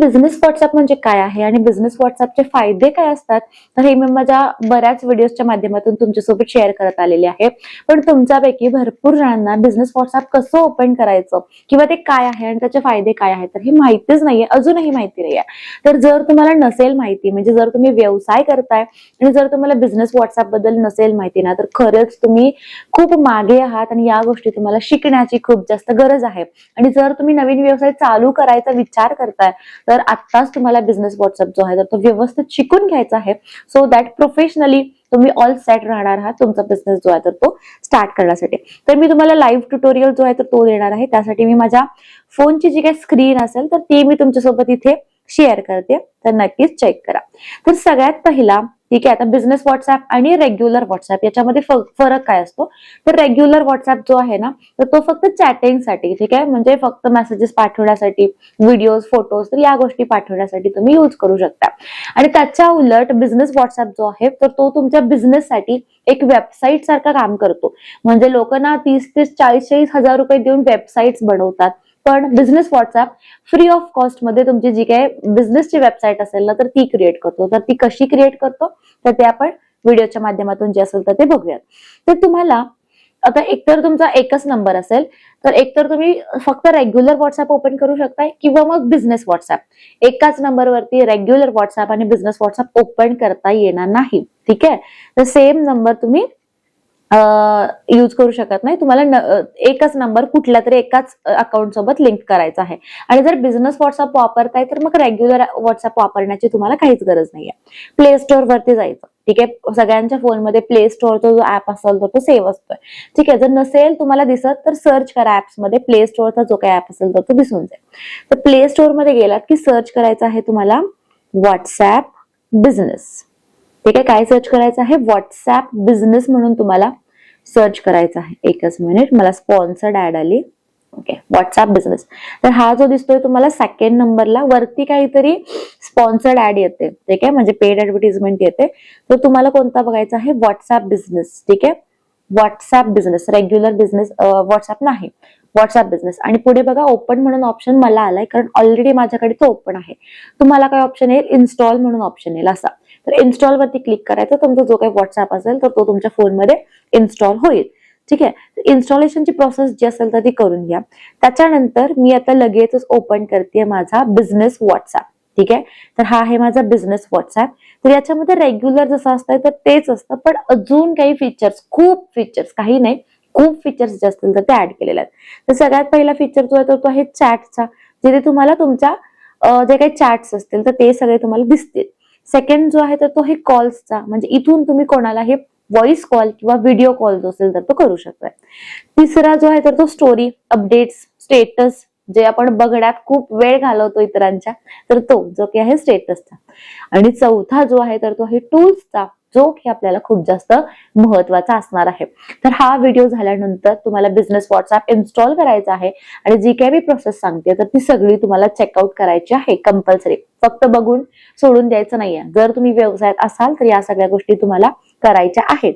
Business WhatsApp म्हणजे काय आहे आणि बिझनेस व्हॉट्सअपचे फायदे काय असतात तर हे मी माझ्या बऱ्याच व्हिडिओच्या माध्यमातून तुमच्यासोबत शेअर करत आलेले आहे. पण तुमच्यापैकी भरपूर जणांना बिझनेस व्हॉट्सअप कसं ओपन करायचं किंवा ते काय आहे आणि त्याचे फायदे काय आहेत तर हे माहितीच नाहीये अजूनही माहिती नाहीये. तर जर तुम्हाला नसेल माहिती म्हणजे जर तुम्ही व्यवसाय करताय आणि जर तुम्हाला बिझनेस व्हॉट्सअपबद्दल नसेल माहिती ना तर खरंच तुम्ही खूप मागे आहात आणि या गोष्टी तुम्हाला शिकण्याची खूप जास्त गरज आहे. आणि जर तुम्ही नवीन व्यवसाय चालू करायचा विचार करताय तर आत्ताच तुम्हाला बिझनेस व्हॉट्सअप जो आहे तर तो व्यवस्थित शिकून घ्यायचा आहे. सो दॅट प्रोफेशनली तुम्ही ऑल सेट राहणार आहात तुमचा बिझनेस जो आहे तर तो स्टार्ट करण्यासाठी. तर मी तुम्हाला लाईव्ह ट्युटोरियल जो आहे तर तो देणार आहे. त्यासाठी मी माझ्या फोनची जी काही स्क्रीन असेल तर ती मी तुमच्यासोबत इथे शेअर करते. तर नक्कीच चेक करा. तर सगळ्यात पहिला ठीक आहे आता बिझनेस व्हॉट्सअप आणि रेग्युलर व्हॉट्सअप याच्यामध्ये फरक काय असतो? तर रेग्युलर व्हॉट्सअप जो आहे ना तर तो फक्त चॅटिंगसाठी ठीक आहे? म्हणजे फक्त मेसेजेस पाठवण्यासाठी व्हिडिओज फोटोज तर या गोष्टी पाठवण्यासाठी तुम्ही यूज करू शकता. आणि त्याच्या उलट बिझनेस व्हॉट्सअप जो आहे तर तो तुमच्या बिझनेससाठी एक वेबसाईट सारखं काम करतो. म्हणजे लोक ना तीस तीस चाळीस चाळीस हजार रुपये देऊन वेबसाईट्स बनवतात. पण बिझनेस व्हॉट्सअप फ्री ऑफ कॉस्टमध्ये तुमची जी काही बिझनेसची वेबसाईट असेल ना तर ती क्रिएट करतो. तर ती कशी क्रिएट करतो? तर ते आपण व्हिडिओच्या माध्यमातून जे असेल तर ते बघूयात. तर तुम्हाला आता एकतर तुमचा एकच नंबर असेल तर एकतर तुम्ही फक्त रेग्युलर व्हॉट्सअप ओपन करू शकताय किंवा मग बिझनेस व्हॉट्सअप एकाच नंबरवरती रेग्युलर व्हॉट्सअप आणि बिझनेस व्हॉट्सअप ओपन करता येणार नाही. ठीक आहे? तर सेम नंबर तुम्ही यूज करू शकत नाही. तुम्हाला एकच नंबर कुठल्या तरी एकाच अकाउंट सोबत लिंक करायचा आहे. आणि जर बिझनेस व्हॉट्सअप वापरताय तर मग रेग्युलर व्हॉट्सअप वापरण्याची तुम्हाला काहीच गरज नाहीये. प्ले स्टोअर वरती जायचं. ठीक आहे? सगळ्यांच्या फोनमध्ये प्ले स्टोअरचा जो ऍप असेल तर तो सेव्ह असतोय. ठीक आहे? जर नसेल तुम्हाला दिसत तर सर्च करा ऍप्समध्ये. प्ले स्टोअरचा जो काही ऍप असेल तर तो दिसून जाईल. तर प्ले स्टोअरमध्ये गेलात की सर्च करायचं आहे तुम्हाला व्हॉट्सॲप बिझनेस ठीक आहे काय सर्च करायचं आहे? व्हॉट्सॲप बिझनेस म्हणून तुम्हाला सर्च करायचं आहे. एकच मिनिट मला स्पॉन्सर्ड ऍड आली. ओके व्हॉट्सॲप बिझनेस तर हा जो दिसतोय तुम्हाला सेकंड नंबरला वरती काहीतरी स्पॉन्सर्ड ऍड येते. ठीक आहे? म्हणजे पेड ऍडव्हर्टिजमेंट येते. तर तुम्हाला कोणता बघायचा आहे? व्हॉट्सॲप बिझनेस ठीक आहे? WhatsApp business regular business WhatsApp नाही. व्हॉट्सअप बिझनेस आणि पुढे बघा ओपन म्हणून ऑप्शन मला आलाय कारण ऑलरेडी माझ्याकडे तो ओपन आहे. तुम्हाला काय ऑप्शन येईल? इन्स्टॉल म्हणून ऑप्शन येईल. असा. तर इन्स्टॉलवरती क्लिक करायचं. तुमचा जो काही व्हॉट्सअप असेल तर तो तुमच्या फोनमध्ये इन्स्टॉल होईल. ठीक आहे? इन्स्टॉलेशनची प्रोसेस जी असेल तर ती करून घ्या. त्याच्यानंतर मी आता लगेचच ओपन करते माझा बिझनेस व्हॉट्सअप ठीक आहे? तर हा आहे माझा बिझनेस व्हॉट्सअप तर याच्यामध्ये रेग्युलर जसं असतं तर तेच असतं. पण अजून काही फीचर्स खूप फीचर्स काही नाही. खूप फीचर्स जे असतील तर ते ऍड केलेले आहेत. तर सगळ्यात पहिला फीचर जो आहे तर तो आहे चॅटचा जिथे तुम्हाला तुमच्या जे काही चॅट्स असतील तर ते सगळे तुम्हाला दिसतील. सेकंड जो आहे तर तो हे कॉल्सचा म्हणजे इथून तुम्ही कोणाला हे व्हॉइस कॉल किंवा व्हिडिओ कॉल जो असेल तर तो करू शकतोय. तिसरा जो आहे तर तो स्टोरी अपडेट्स स्टेटस जे आपण बघण्यात खूप वेळ घालवतो इतरांच्या तर तो जो की आहे स्टेटसचा आणि चौथा जो आहे तर तो आहे टूल्सचा जो की आपल्याला खूप जास्त महत्त्वाचा असणार आहे. तर हा व्हिडिओ झाल्यानंतर तुम्हाला बिझनेस व्हॉट्सअप इन्स्टॉल करायचा आहे आणि जी काही मी प्रोसेस सांगते तर ती सगळी तुम्हाला चेकआउट करायची आहे कंपल्सरी फक्त बघून सोडून द्यायचं नाहीये. जर तुम्ही व्यवसायात असाल तर या सगळ्या गोष्टी तुम्हाला करायच्या आहेत.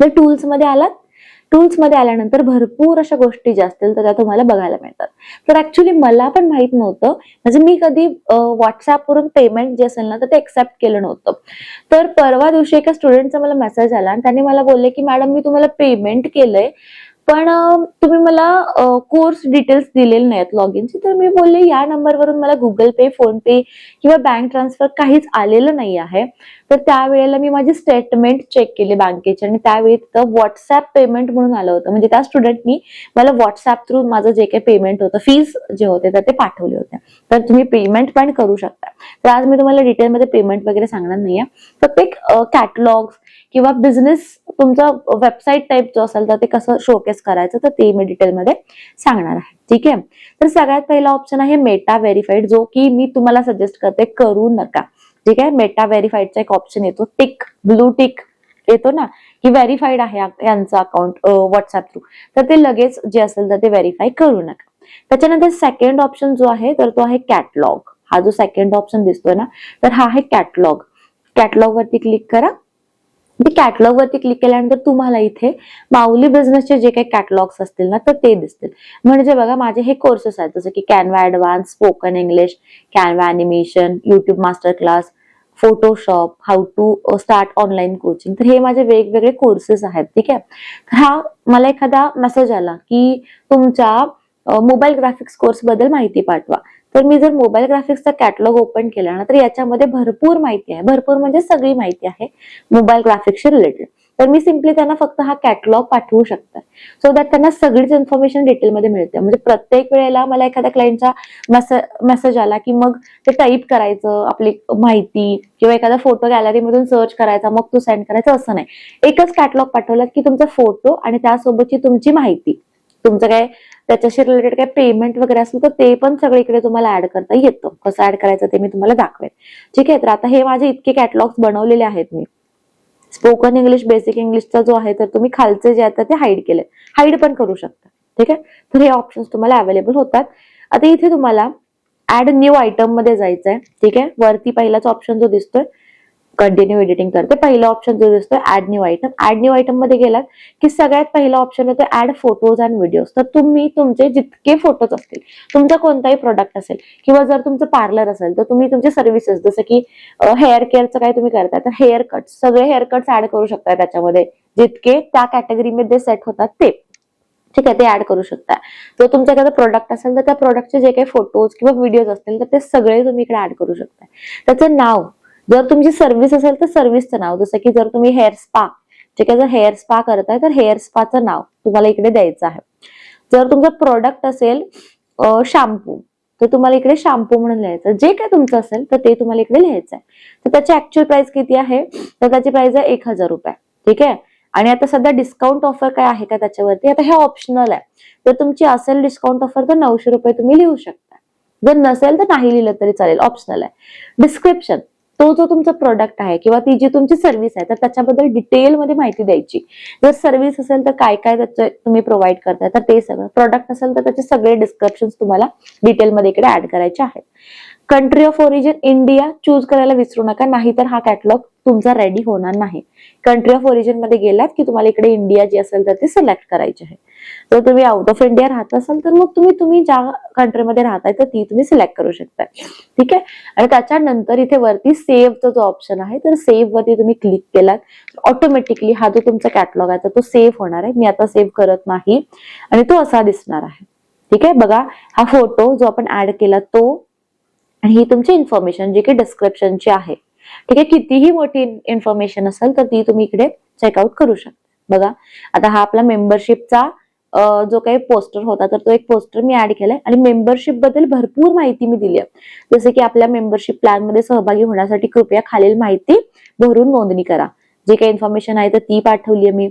तर टूल्समध्ये आलात? टूल्समध्ये आल्यानंतर भरपूर अशा गोष्टी ज्या असतील तर त्या तुम्हाला बघायला मिळतात. तर ऍक्च्युली मला पण माहीत नव्हतं. म्हणजे मी कधी व्हॉट्सअप वरून पेमेंट जे असेल ना तर ते एक्सेप्ट केलं नव्हतं. तर परवा दिवशी एका स्टुडंटचा मला मेसेज आला आणि त्यांनी मला बोलले की मॅडम मी तुम्हाला पेमेंट केलंय. पण तुम्ही मला कोर्स डिटेल्स दिलेले नाहीत लॉग इनची तर मी बोलले या नंबरवरून मला गुगल पे फोन पे किंवा बँक ट्रान्सफर काहीच आलेलं नाही आहे. तर त्यावेळेला मी माझी स्टेटमेंट चेक केले बँकेचे आणि त्यावेळी तिथं व्हॉट्सॲप पेमेंट म्हणून आलं होतं. म्हणजे त्या स्टुडंटनी मला व्हॉट्सॲप थ्रू माझं जे काही पेमेंट होतं फीज जे होते तर ते पाठवले होते तर तुम्ही पेमेंट पण करू शकता. तर आज मी तुम्हाला डिटेलमध्ये पेमेंट वगैरे सांगणार नाहीये. फक्त एक कॅटलॉग्स किंवा बिझनेस तुमचा वेबसाईट टाईप जो असेल तर ते कसं शोकेस करायचं तर ते मी डिटेलमध्ये सांगणार आहे. ठीक आहे? तर सगळ्यात पहिला ऑप्शन आहे मेटा व्हेरीफाईड जो की मी तुम्हाला सजेस्ट करते करू नका. ठीक आहे? मेटा व्हेरीफाईडचा एक ऑप्शन येतो. टिक ब्लू टिक येतो ना? की व्हेरीफाईड आहे यांचं अकाउंट व्हॉट्सअप थ्रू तर ते लगेच जे असेल तर ते व्हेरीफाय करू नका. त्याच्यानंतर सेकंड ऑप्शन जो आहे तर तो आहे कॅटलॉग हा जो सेकंड ऑप्शन दिसतोय ना? तर हा आहे कॅटलॉग कॅटलॉग वरती क्लिक करा. ते कॅटलॉग वरती क्लिक केल्यानंतर तुम्हाला इथे माऊली बिझनेसचे जे काही कॅटलॉग्स असतील ना तर ते दिसतील. म्हणजे बघा माझे हे कोर्सेस आहेत जसं की Canva advance spoken English Canva animation YouTube master class Photoshop how to start online coaching तर हे माझे वेगवेगळे कोर्सेस आहेत ठीक आहे? तर हा मला एखादा मेसेज आला की तुमच्या मोबाईल ग्राफिक्स कोर्सबद्दल माहिती पाठवा. तर मी जर मोबाईल ग्राफिक्सचा कॅटलॉग ओपन केला ना तर याच्यामध्ये भरपूर माहिती आहे. भरपूर म्हणजे सगळी माहिती आहे मोबाईल ग्राफिक्सशी रिलेटेड तर मी सिम्पली त्यांना फक्त हा कॅटलॉग पाठवू शकते. सो दॅट त्यांना सगळीच इन्फॉर्मेशन डिटेलमध्ये मिळते. म्हणजे प्रत्येक वेळेला मला एखाद्या क्लायंटचा मेसेज आला की मग ते टाईप करायचं आपली माहिती किंवा एखादा फोटो गॅलरीमधून सर्च करायचा मग तू सेंड करायचं असं नाही. एकच कॅटलॉग पाठवलात की तुमचा फोटो आणि त्यासोबतची तुमची माहिती. तुमचं काय त्याच्याशी रिलेटेड काय पेमेंट वगैरे असेल तर ते पण सगळीकडे तुम्हाला ऍड करता येतं. कसं ऍड करायचं ते मी तुम्हाला दाखवेन. ठीक आहे तर आता हे माझे इतके कॅटलॉग्स बनवलेले आहेत मी. स्पोकन इंग्लिश बेसिक इंग्लिशचा जो आहे तर तुम्ही खालचे जे आता ते हाईड केले हाईड पण करू शकता. ठीक आहे? तर हे ऑप्शन्स तुम्हाला अवेलेबल होतात. आता इथे तुम्हाला ऍड न्यू आयटममध्ये जायचं आहे ठीक आहे? वरती पहिलाच ऑप्शन जो दिसतोय कंटिन्यू एडिटिंग करते. पहिला ऑप्शन जो दिसतोय add new item add new आयटममध्ये गेलात की सगळ्यात पहिला ऑप्शन येतो ऍड फोटोज अँड व्हिडिओज तर तुम्ही तुमचे जितके फोटोज असतील तुमचा कोणताही प्रोडक्ट असेल किंवा जर तुमचं पार्लर असेल तर तुम्ही तुमचे सर्व्हिसेस जसं की हेअर केअरचं काय तुम्ही करताय तर हेअर कट सगळे हेअर कट्स ऍड करू शकता त्याच्यामध्ये. जितके त्या कॅटेगरीमध्ये सेट होतात ते. ठीक आहे ते ऍड करू शकता जर तुमच्याकडे प्रोडक्ट असेल तर त्या प्रोडक्टचे जे काही फोटोज किंवा व्हिडिओज असतील तर ते सगळे तुम्ही इकडे ऍड करू शकता त्याचं नाव जर तुमची सर्व्हिस असेल तर सर्व्हिसचं नाव. जसं की जर तुम्ही हेअर स्पा ठीक आहे जर हेअर स्पा करताय तर हेअर स्पाचं नाव तुम्हाला इकडे द्यायचं आहे. जर तुमचं प्रोडक्ट असेल शॅम्पू तर तुम्हाला इकडे शॅम्पू म्हणून लिहायचं जे काय तुमचं असेल तर ते तुम्हाला इकडे लिहायचं आहे. तर त्याची ऍक्च्युअल प्राइस किती आहे? तर त्याची प्राइस आहे एक हजार रुपये. ठीक आहे? आणि आता सध्या डिस्काउंट ऑफर काय आहे का त्याच्यावरती? आता हे ऑप्शनल आहे. तर तुमची असेल डिस्काउंट ऑफर तर नऊशे रुपये तुम्ही लिहू शकता. जर नसेल तर नाही लिहिलं तरी चालेल. ऑप्शनल आहे. डिस्क्रिप्शन तो जो तुमचा प्रोडक्ट आहे किंवा ती जी तुमची सर्व्हिस आहे तर त्याच्याबद्दल डिटेलमध्ये माहिती द्यायची. जर सर्व्हिस असेल तर काय काय त्याचं तुम्ही प्रोव्हाइड करताय तर ते सगळं. प्रोडक्ट असेल तर त्याचे सगळे डिस्क्रिप्शन तुम्हाला डिटेलमध्ये इकडे ऍड करायचे आहेत. Country of origin India choose करायला विसरू नका नाहीतर हा कॅटलॉग तुमचा रेडी होणार नाही. कंट्री ऑफ ओरिजिनमध्ये गेलात की तुम्हाला इकडे इंडिया जी असेल तर ती सिलेक्ट करायची आहे. जर तुम्ही आउट ऑफ इंडिया राहत असाल तर मग तुम्ही तुम्ही ज्या कंट्रीमध्ये राहताय तर ती तुम्ही सिलेक्ट करू शकताय. ठीक आहे? आणि त्याच्यानंतर इथे वरती सेव्हचा जो ऑप्शन आहे तर सेव्ह वरती तुम्ही क्लिक केलात ऑटोमॅटिकली हा जो तुमचा कॅटलॉग आहे तर तो सेव्ह होणार आहे. मी आता सेव्ह करत नाही. आणि तो असा दिसणार आहे. ठीक आहे? बघा हा फोटो जो आपण ऍड केला तो आणि ही तुमची इन्फॉर्मेशन जी की डिस्क्रिप्शनची आहे. ठीक आहे? कितीही मोठी इन्फॉर्मेशन असेल तर ती तुम्ही इकडे चेकआउट करू शकता. बघा आता हा आपला मेंबरशिपचा जो काही पोस्टर होता तर तो एक पोस्टर मी ऍड केलाय. आणि मेंबरशिपबद्दल भरपूर माहिती मी दिली आहे जसे की आपल्या मेंबरशिप प्लॅनमध्ये सहभागी होण्यासाठी कृपया खालील माहिती भरून नोंदणी करा. जे काही इन्फॉर्मेशन आहे तर ती पाठवली आहे मी.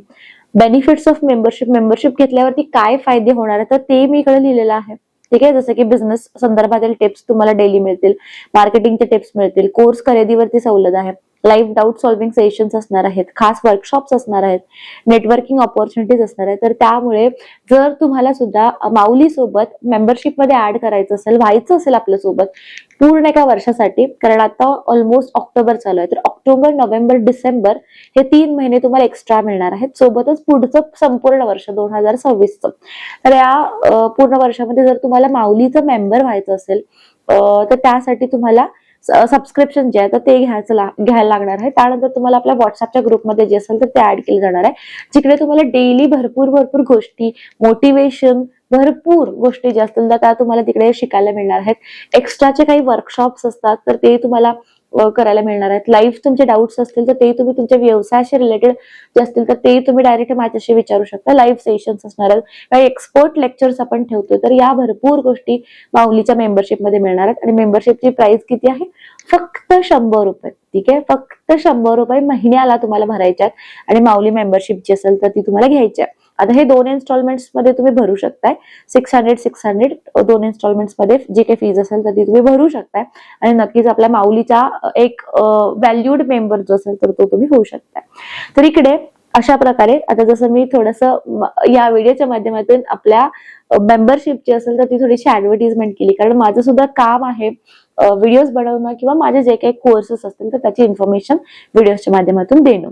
बेनिफिट्स ऑफ मेंबरशिप मेंबरशिप घेतल्यावरती काय फायदे होणार आहे तर ते मी इकडे लिहिलेलं आहे. ठीक आहे? जसं की बिझनेस संदर्भातील टिप्स तुम्हाला डेली मिळतील. मार्केटिंगचे टिप्स मिळतील. कोर्स खरेदीवरती सवलत आहे. लाईव्ह डाऊट सॉल्व्हिंग सेशन्स असणार आहेत. खास वर्कशॉप्स असणार आहेत. नेटवर्किंग ऑपॉर्च्युनिटीज असणार आहेत. तर त्यामुळे जर तुम्हाला सुद्धा माऊली सोबत ऍड करायचं असेल व्हायचं असेल आपल्यासोबत पूर्ण एका वर्षासाठी कारण आता ऑलमोस्ट ऑक्टोबर चालू आहे. तर ऑक्टोबर नोव्हेंबर डिसेंबर हे तीन महिने तुम्हाला एक्स्ट्रा मिळणार आहेत. सोबतच पुढचं संपूर्ण वर्ष दोन हजार सव्वीसचं. तर या पूर्ण वर्षामध्ये जर तुम्हाला माऊलीचं मेंबर व्हायचं असेल तर त्यासाठी तुम्हाला सबस्क्रिप्शन जे आहे तर ते घ्यायचं घ्यायला लागणार आहे. त्यानंतर तुम्हाला आपल्या व्हॉट्सअपच्या ग्रुपमध्ये जे असेल तर ते ऍड केले जाणार आहे. जिकडे तुम्हाला डेली भरपूर भरपूर गोष्टी मोटिवेशन भरपूर गोष्टी ज्या असतील तर त्या तुम्हाला तिकडे शिकायला मिळणार आहेत. एक्स्ट्राचे काही वर्कशॉप्स असतात तर ते तुम्हाला करायला मिळणार आहेत. लाईव्ह तुमचे डाऊट्स असतील तर ते तुम्ही तुमच्या व्यवसायाशी रिलेटेड जे असतील तर ते तुम्ही डायरेक्ट माझ्याशी विचारू शकता. लाईव्ह सेशन्स असणार आहेत. काही एक्सपर्ट लेक्चर्स आपण ठेवतोय तर या भरपूर गोष्टी माऊलीच्या मेंबरशिपमध्ये मिळणार आहेत. आणि मेंबरशिपची प्राइस किती आहे? फक्त शंभर रुपये. ठीक आहे? फक्त शंभर रुपये महिन्याला तुम्हाला भरायच्यात आणि माऊली मेंबरशिप जी असेल तर ती तुम्हाला घ्यायची आहे. आता हे दोन इन्स्टॉलमेंट्समध्ये तुम्ही भरू शकताय. सिक्स हंड्रेड सिक्स हंड्रेड दोन इन्स्टॉलमेंट्समध्ये जे काही फीज असेल तर ती तुम्ही भरू शकताय. आणि नक्कीच आपल्या माऊलीचा एक व्हॅल्यूड मेंबर जो असेल तर तो तुम्ही होऊ शकताय. तर इकडे अशा प्रकारे आता जसं मी थोडस या व्हिडिओच्या माध्यमातून आपल्या मेंबरशिपची असेल तर ती थोडीशी ऍडव्हर्टिजमेंट केली. कारण माझं सुद्धा काम आहे व्हिडिओज बनवणं किंवा माझे जे काही कोर्सेस असतील तर त्याची इन्फॉर्मेशन व्हिडिओच्या माध्यमातून देणं.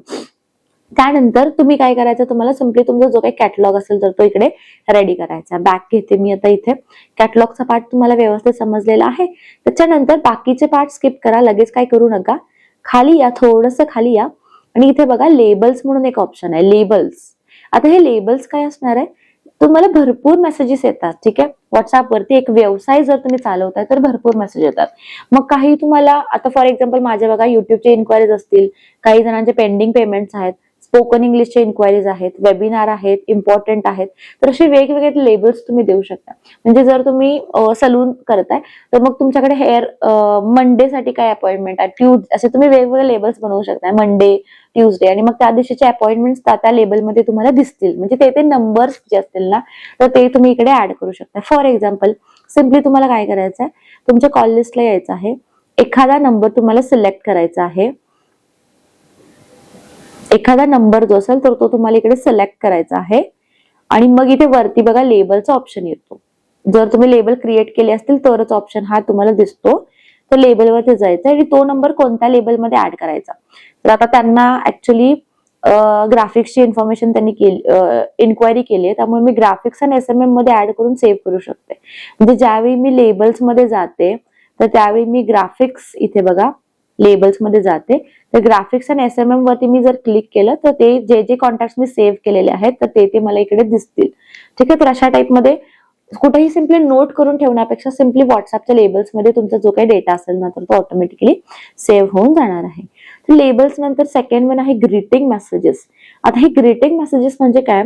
त्यानंतर तुम्ही काय करायचं तुम्हाला सिम्पली तुमचा जो काही कॅटलॉग असेल तर तो इकडे रेडी करायचा. बॅक घेते मी आता इथे. कॅटलॉगचा पार्ट तुम्हाला व्यवस्थित समजलेला आहे. त्याच्यानंतर बाकीचे पार्ट स्किप करा लगेच काय करू नका. खाली या थोडस खाली या. आणि इथे बघा लेबल्स म्हणून एक ऑप्शन आहे. लेबल्स आता हे लेबल्स काय असणार आहे? तुम्हाला भरपूर मेसेजेस येतात ठीक आहे? व्हॉट्सअपवरती एक व्यवसाय जर तुम्ही चालवताय तर भरपूर मेसेज येतात. मग काही तुम्हाला आता फॉर एक्झाम्पल माझ्या बघा युट्यूबचे इन्क्वायरीज असतील. काही जणांचे पेंडिंग पेमेंट्स आहेत. स्पोकन इंग्लिशच्या इन्क्वायरीज आहेत वेबिनार आहेत इम्पॉर्टंट आहेत तर असे वेगवेगळे लेबल्स तुम्ही देऊ शकता. म्हणजे जर तुम्ही सलून करताय तर मग तुमच्याकडे हेअर मंडेसाठी काय अपॉइंटमेंट आहे? ट्यूज असे तुम्ही वेगवेगळे लेबल्स बनवू शकता. मंडे ट्यूजडे आणि मग त्या दिवशीचे अपॉइंटमेंट त्या त्या लेबलमध्ये तुम्हाला दिसतील. म्हणजे ते ते नंबर्स जे असतील ना तर ते तुम्ही इकडे ऍड करू शकता. फॉर एक्झाम्पल सिम्पली तुम्हाला काय करायचं आहे तुमच्या कॉल लिस्टला यायचं आहे. एखादा नंबर तुम्हाला सिलेक्ट करायचा आहे. एखादा नंबर जो असेल तर तो तुम्हाला इकडे सिलेक्ट करायचा आहे. आणि मग इथे वरती बघा लेबलचा ऑप्शन येतो. जर तुम्ही लेबल क्रिएट केले असतील तरच ऑप्शन हा तुम्हाला दिसतो. तर लेबलवरती जायचं आणि तो नंबर कोणत्या लेबलमध्ये ऍड करायचा? तर आता त्यांना ऍक्च्युली ग्राफिक्सची इन्फॉर्मेशन त्यांनी केली इन्क्वायरी केली आहे. त्यामुळे मी ग्राफिक्स आणि एस एम एममध्ये ऍड करून सेव्ह करू शकते. म्हणजे ज्यावेळी मी लेबल्समध्ये जाते तर त्यावेळी मी ग्राफिक्स इथे बघा लेबल्समध्ये जाते. तर ग्राफिक्स आणि एस एम एम वरती मी जर क्लिक केलं तर ते जे जे कॉन्टॅक्ट मी सेव्ह केलेले आहेत तर ते ते मला इकडे दिसतील. ठीक आहे? तर अशा टाईपमध्ये कुठेही सिम्पली नोट करून ठेवण्यापेक्षा सिम्पली व्हॉट्सअपच्या लेबल्समध्ये तुमचा जो काही डेटा असेल ना तर तो ऑटोमॅटिकली सेव्ह होऊन जाणार आहे. तर लेबल्स नंतर सेकंड वन आहे ग्रीटिंग मेसेजेस आता हे ग्रीटिंग मेसेजेस म्हणजे काय?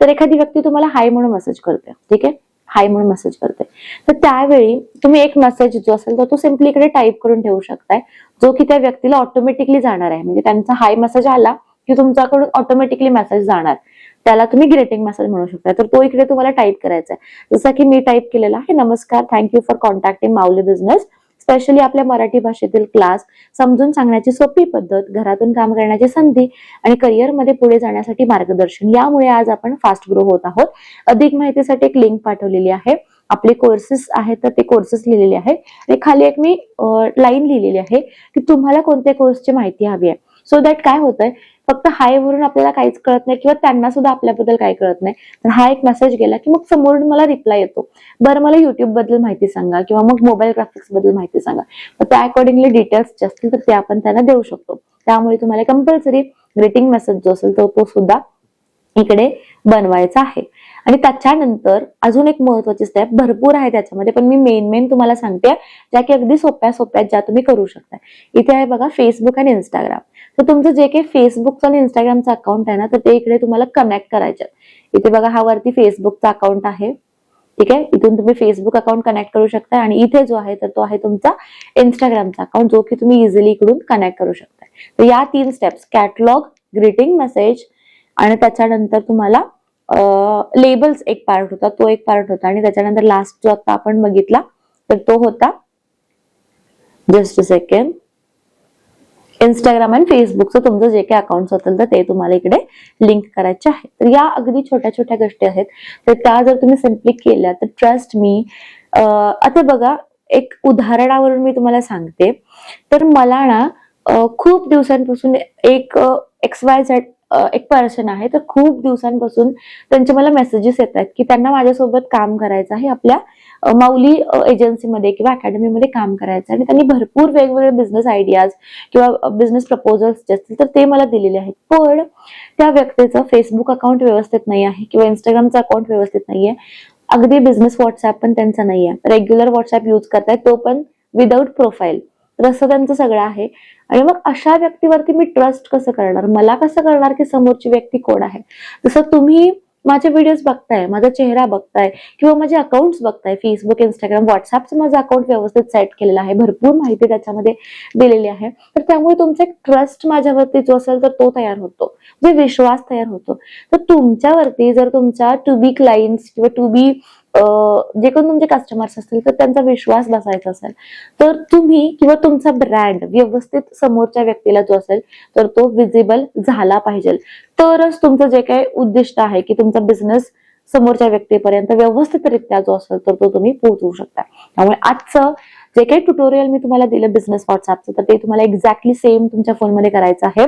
तर एखादी व्यक्ती तुम्हाला हाय म्हणून मेसेज करते. ठीक आहे? हाय म्हणून मेसेज करते तर त्यावेळी तुम्ही एक मेसेज जो असेल तर तो सिम्पली इकडे टाईप करून ठेवू शकताय. जो की त्या व्यक्तीला ऑटोमॅटिकली जाणार आहे. म्हणजे त्यांचा हाय मेसेज आला की तुमच्याकडून ऑटोमॅटिकली मेसेज जाणार. त्याला तुम्ही ग्रेटिंग मेसेज म्हणू शकता तर तो इकडे तुम्हाला टाईप करायचा आहे जसं की मी टाईप केलेला आहे नमस्कार thank you for contacting Mauli business specially आपल्या मराठी भाषेतील क्लास समजून सांगण्याची सोपी पद्धत घरातून काम करण्याची संधी आणि करिअरमध्ये पुढे जाण्यासाठी मार्गदर्शन. यामुळे आज आपण फास्ट ग्रो होत आहोत. अधिक माहितीसाठी एक लिंक पाठवलेली आहे. आपले कोर्सेस आहेत तर ते कोर्सेस लिहिलेले आहे आणि खाली एक मी लाईन लिहिलेली आहे की तुम्हाला कोणत्या कोर्सची माहिती हवी आहे. सो दॅट काय होतंय? फक्त हाय वरून आपल्याला काहीच कळत नाही किंवा त्यांना सुद्धा आपल्याबद्दल काही कळत नाही. तर हा एक मेसेज गेला की मग समोरून मला रिप्लाय येतो. बरं मला युट्यूबबद्दल माहिती सांगा किंवा मग मोबाईल ग्राफिक्सबद्दल माहिती सांगा. तर त्या अकॉर्डिंगली डिटेल्स जे असतील तर ते आपण त्यांना देऊ शकतो. त्यामुळे तुम्हाला कंपल्सरी ग्रीटिंग मेसेज जो असेल तर तो सुद्धा इकडे बनवायचा आहे. आणि त्याच्यानंतर अजून एक महत्वाची स्टेप भरपूर आहे त्याच्यामध्ये पण मी मेन मेन तुम्हाला सांगते ज्या की अगदी सोप्या सोप्या ज्या तुम्ही करू शकता. इथे आहे बघा फेसबुक आणि इंस्टाग्राम तर तुमचं जे काही फेसबुकचं आणि इंस्टाग्रामचं अकाउंट आहे ना तर ते इकडे तुम्हाला कनेक्ट करायचे इथे बघा हा वरती फेसबुकचा अकाउंट आहे. ठीक आहे? इथून तुम्ही फेसबुक अकाउंट कनेक्ट करू शकता आणि इथे जो आहे तर तो आहे तुमचा इंस्टाग्रामचा अकाउंट जो की तुम्ही इझिली इकडून कनेक्ट करू शकता. तर या तीन स्टेप्स कॅटलॉग ग्रीटिंग मेसेज आणि त्याच्यानंतर तुम्हाला लेबल्स एक पार्ट होता तो एक पार्ट होता. आणि त्याच्यानंतर लास्ट जो आता आपण बघितला तर तो होता जस्ट अ सेकंड इंस्टाग्राम आणि फेसबुकचं तुमचं जे काही अकाउंट असेल तर ते तुम्हाला इकडे लिंक करायचे आहे. तर या अगदी छोट्या छोट्या गोष्टी आहेत. तर त्या जर तुम्ही सिम्पली केल्या तर ट्रस्ट मी आता बघा एक उदाहरणावरून मी तुम्हाला सांगते. तर मला ना खूप दिवसांपासून एक एक्स वाय झेड एक पर्सन आहे तर खूप दिवसांपासून त्यांचे मला मेसेजेस येत आहेत की त्यांना माझ्यासोबत काम करायचं आहे आपल्या माऊली एजन्सीमध्ये किंवा अकॅडमीमध्ये काम करायचं आहे. आणि त्यांनी भरपूर वेगवेगळे बिझनेस आयडियाज किंवा बिझनेस प्रपोजल्स जे असतील तर ते मला दिलेले आहेत. पण त्या व्यक्तीचं फेसबुक अकाउंट व्यवस्थित नाही आहे किंवा इंस्टाग्रामचं अकाउंट व्यवस्थित नाहीये अगदी बिझनेस व्हॉट्सअप पण त्यांचा नाही आहे. रेग्युलर व्हॉट्सअप युज करतायत तो पण विदाऊट प्रोफाईल तर असं त्यांचं सगळं आहे. आणि मग अशा व्यक्तीवरती मी ट्रस्ट कसं करणार? मला कसं करणार की समोरची व्यक्ती कोण आहे? जसं तुम्ही माझे व्हिडिओज बघताय माझा चेहरा बघताय किंवा माझे अकाउंट्स बघताय फेसबुक इंस्टाग्राम व्हॉट्सअपचं माझं अकाउंट व्यवस्थित सेट केलेलं आहे भरपूर माहिती त्याच्यामध्ये दिलेली आहे. तर त्यामुळे तुमचा एक ट्रस्ट माझ्यावरती जो असेल तर तो तयार होतो. म्हणजे विश्वास तयार होतो. तर तुमच्यावरती जर तुमच्या टू बी क्लायंट्स किंवा टू बी जे कोण तुमचे कस्टमर्स असतील तर त्यांचा विश्वास बसायचा असेल. तर तुम्ही किंवा तुमचा ब्रँड व्यवस्थित समोरच्या व्यक्तीला जो असेल तर तो विजिबल झाला पाहिजे. तरच तुमचं जे काही उद्दिष्ट आहे की तुमचा बिझनेस समोरच्या व्यक्तीपर्यंत व्यवस्थितरित्या जो असेल तर तो तुम्ही पोहोचवू शकता. त्यामुळे आजचं जे काही ट्युटोरियल मी तुम्हाला दिलं बिझनेस व्हॉट्सअपचं तर ते तुम्हाला एक्झॅक्टली सेम तुमच्या फोनमध्ये करायचं आहे.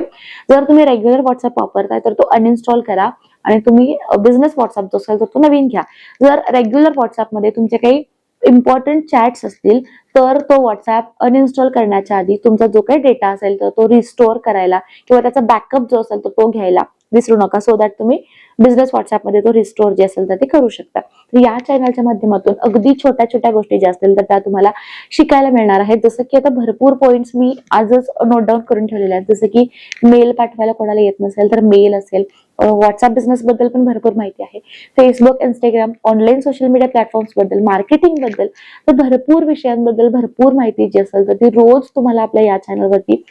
जर तुम्ही रेग्युलर व्हॉट्सअप वापरताय तर तो अनइन्स्टॉल करा. आणि तुम्ही बिझनेस व्हॉट्सअप जो असेल तर तो नवीन घ्या. जर रेग्युलर व्हॉट्सअपमध्ये तुमचे काही इम्पॉर्टंट चॅट्स असतील तर तो व्हॉट्सअप अनइन्स्टॉल करण्याच्या आधी तुमचा जो काही डेटा असेल तर तो रिस्टोअर करायला किंवा त्याचा बॅकअप जो असेल तर तो घ्यायला. विसरू नका. सो दॅट तुम्ही बिझनेस व्हॉट्सअपमध्ये तो रिस्टोअर जे असेल तर ते करू शकता. तर या चॅनलच्या माध्यमातून अगदी छोट्या छोट्या गोष्टी ज्या असतील तर त्या तुम्हाला शिकायला मिळणार आहेत. जसं की आता भरपूर पॉईंट्स मी आजच नोट डाऊन करून ठेवलेले आहेत. जसं की मेल पाठवायला कोणाला येत नसेल तर मेल असेल. व्हॉट्सअप बिझनेस बद्दल पण भरपूर माहिती आहे. Facebook Instagram online social media प्लॅटफॉर्म्सबद्दल मार्केटिंगबद्दल तर भरपूर विषयांबद्दल भरपूर माहिती जी असेल तर ती रोज तुम्हाला आपल्या या चॅनलवरती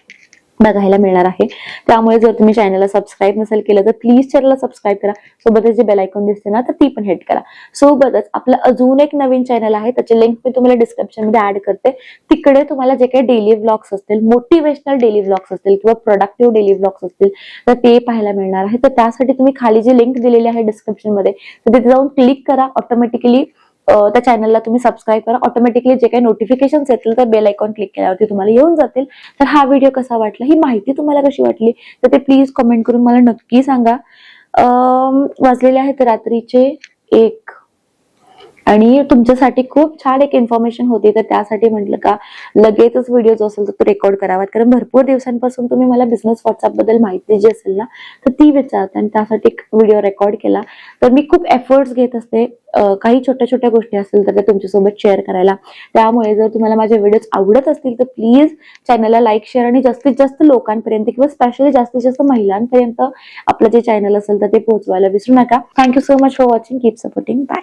बघायला मिळणार आहे. त्यामुळे जर तुम्ही चॅनलला सबस्क्राईब नसेल केलं तर प्लीज चॅनलला सबस्क्राईब करा. सोबतच जे बेल आयकॉन दिसते ना तर ती पण हिट करा. सोबतच आपलं अजून एक नवीन चॅनल आहे त्याची लिंक मी तुम्हाला डिस्क्रिप्शनमध्ये ऍड करते. तिकडे तुम्हाला जे काही डेली व्लॉग्स असतील मोटिवेशनल डेली व्लॉग्स असतील किंवा प्रोडक्टिव्ह डेली व्लॉग्स असतील तर ते पाहायला मिळणार आहे. तर त्यासाठी तुम्ही खाली जी लिंक दिलेली आहे डिस्क्रिप्शनमध्ये तर तिथे जाऊन क्लिक करा. ऑटोमॅटिकली त्या चॅनलला तुम्ही सबस्क्राईब करा. ऑटोमॅटिकली जे काही नोटिफिकेशन येतील तर बेल आयकॉन क्लिक केल्यावरती तुम्हाला येऊन जातील. तर हा व्हिडिओ कसा वाटला ही माहिती तुम्हाला कशी वाटली तर ते प्लीज कमेंट करून मला नक्की सांगा. वाजलेले आहेत रात्रीचे एक आणि तुमच्यासाठी खूप छान एक इन्फॉर्मेशन होती तर त्यासाठी म्हटलं का लगेचच व्हिडिओ जो असेल तर तो रेकॉर्ड करावा कारण भरपूर दिवसांपासून तुम्ही मला बिझनेस व्हॉट्सअपबद्दल माहिती जी असेल ना तर ती विचारते आणि त्यासाठी एक व्हिडिओ रेकॉर्ड केला. तर मी खूप एफर्ट्स घेत असते. काही छोट्या छोट्या गोष्टी असतील तर त्या तुमच्यासोबत शेअर करायला. त्यामुळे जर तुम्हाला माझे व्हिडिओज आवडत असतील तर प्लीज चॅनलला लाईक शेअर आणि जास्तीत जास्त लोकांपर्यंत किंवा स्पेशली जास्तीत जास्त महिलांपर्यंत आपलं जे चॅनल असेल तर ते पोहोचवायला विसरू नका. Thank you so much for watching keep supporting bye